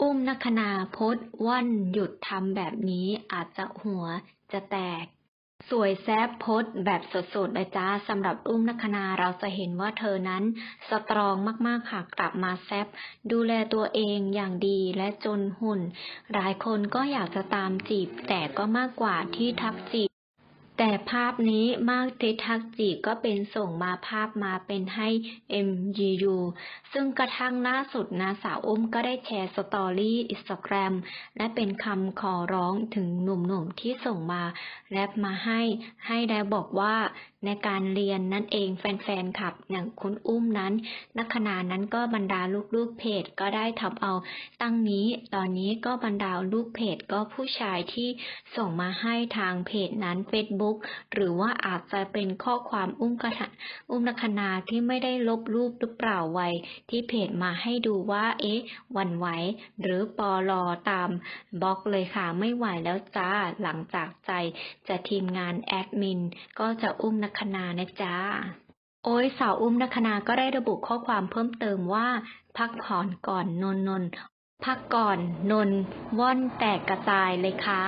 อุ้มนัคนาพสต์ว่นหยุดทำแบบนี้อาจจะหัวจะแตก สวยแซบพสต์แบบสดๆเลยจ้าสำหรับอุ้มนัคนาเราจะเห็นว่าเธอนั้นสตรองมากๆค่ะกลับมาแซบดูแลตัวเองอย่างดีและจนหุ่น หลายคนก็อยากจะตามจีบแต่ก็มากกว่าที่ทักจีบ แต่ภาพนี้มากที่ทักจีก็เป็นส่งมาภาพมาเป็นให้ MGU ซึ่งกระทั่งล่าสุดนะสาวอุ้มก็ได้แชร์สตอรี่อินสตาแกรมและเป็นคำขอร้องถึงหนุ่มๆที่ส่งมาแรปมาให้ ให้ได้บอกว่าในการเรียนนั่นเองแฟนๆคลับอย่างคุณอุ้มนั้นนักขณะนั้นก็บรรดาลูกๆเพจก็ได้ทำเอา ตั้งนี้ตอนนี้ก็บรรดาลูกเพจก็ผู้ชายที่ส่งมาให้ทางเพจนั้นเฟซบุ้หรือว่าอาจจะเป็นข้อความอุ้มกระอุ้มนักขณาที่ไม่ได้ลบรูปหรือเปล่าไว้ ที่เพจมาให้ดูว่า เอ๊ะ วันไหว หรือปอลอตามบล็อกเลยค่ะไม่ไหวแล้วจ้าหลังจากใจ จะทีมงานแอดมิน ก็จะอุ้มนักขณานะจ้าโอ้ยสาวอุ้มนักขณาก็ได้ระบุข้อความเพิ่มเติมว่า พักผ่อนก่อนนนนนพักก่อนนนว่อนแตกกระจายเลยค่ะ